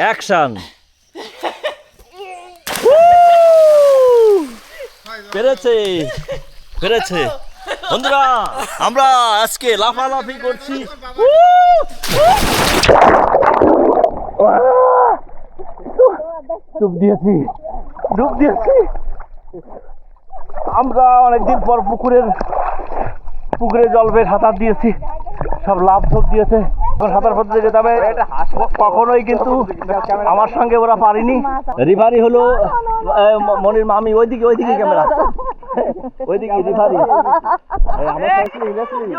Action পেরেছে পেরেছে বন্ধুরা আমরা আজকে লাফালাফি করছি। ডুব দিয়েছি ডুব দিয়েছি। আমরা অনেকদিন পর পুকুরের পুকুরে জল বের সাঁতার দিয়েছি। সব লাভ ঝোপ দিয়েছে। সাঁতার প্রতিযোগিতা তবে কখনোই কিন্তু আমার সঙ্গে ওরা পারেনি। রিভারি হলো মনির মামি ওইদিকে ওইদিকে ক্যামেরা। ওইদিকে রিভারি এই আমার সঙ্গে ইলেকট্রিক।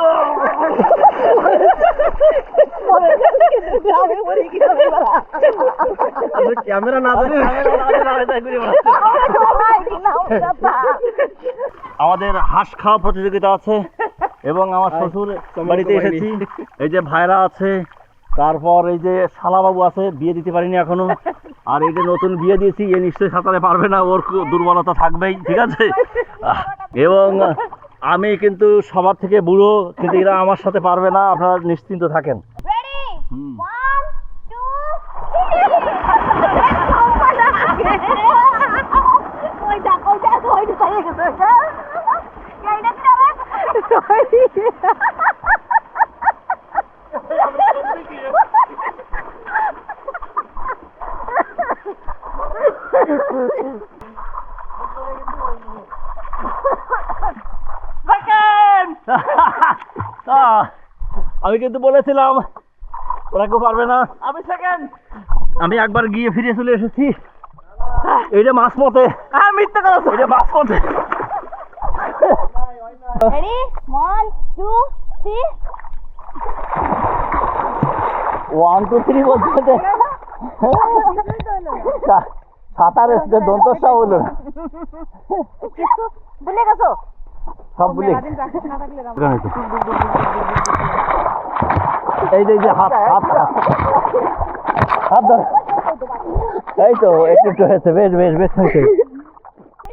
ক্যামেরা না আমাদের হাঁস খাওয়া প্রতিযোগিতা আছে। এবং আমার শ্বশুর বাড়িতে এসেছি। এই যে ভাইরা আছে তারপর এই যে শালাবাবু আছে বিয়ে দিতে পারিনি এখনও। আর এই যে নতুন বিয়ে দিয়েছি এ নিশ্চয়ই সাঁতারে পারবে না ওর দুর্বলতা থাকবেই ঠিক আছে? এবং আমি কিন্তু সবার থেকে বুড়ো কিন্তু এরা আমার সাথে পারবে না আপনারা নিশ্চিন্ত থাকেন। হুম। One, two, three. ওইটা ওইটা ওইটা হয়ে গেছে ওইটা এইটা কি রে আহ, আমি কিন্তু বলেছিলাম ওরা কেউ পারবে না। আমি সেকেন্ড আমি একবার গিয়ে ফিরে চলে এসেছি। এইটা মাছ পথে হ্যাঁ মিথ্যে কথা এটা মাছ পথে Ready? One, two, three. One two three বলতে সা- সাঁতার এসছে দন্তসা হলো। না কিছু ভুলে গেছো? সব বলি এই যে হাত হাত হাত। হাত ধর। এই তো একটু একটু হয়েছে। বেশ বেশ বেশ হয়েছে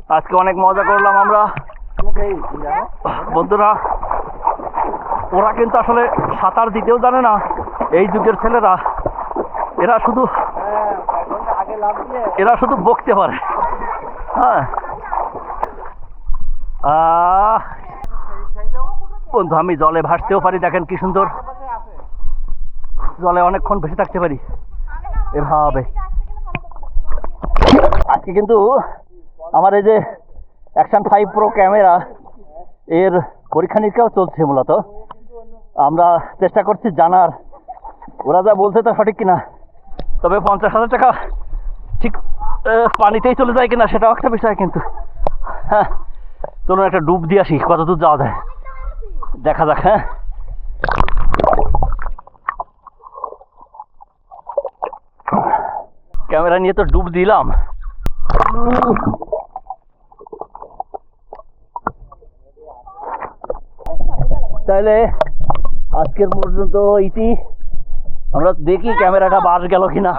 আজকে অনেক মজা করলাম আমরা। বন্ধুরা, ওরা কিন্তু আসলে সাঁতার দিতেও জানে না, এই যুগের ছেলেরা। এরা শুধু এরা শুধু বকতে পারে। হ্যাঁ। বন্ধু, আমি জলে ভাসতেও পারি, দেখেন কি সুন্দর। জলে অনেকক্ষণ ভেসে থাকতে পারি। এভাবে। আজকে কিন্তু আমার এই যে অ্যাকশন ফাইভ প্রো ক্যামেরা এর পরীক্ষা নিরীক্ষাও চলছে মূলত। আমরা চেষ্টা করছি জানার। ওরা যা বলছে তা সঠিক কিনা? তবে পঞ্চাশ হাজার টাকা ঠিক পানিতেই চলে যায় কিনা সেটাও একটা বিষয় কিন্তু। হ্যাঁ চলুন একটা ডুব দিয়ে আসি, কত দূর যাওয়া যায়। দেখা যাক হ্যাঁ। ক্যামেরা নিয়ে তো ডুব দিলাম। তাহলে আজকের পর্যন্ত ইতি আমরা দেখি ক্যামেরাটা বার গেল কিনা।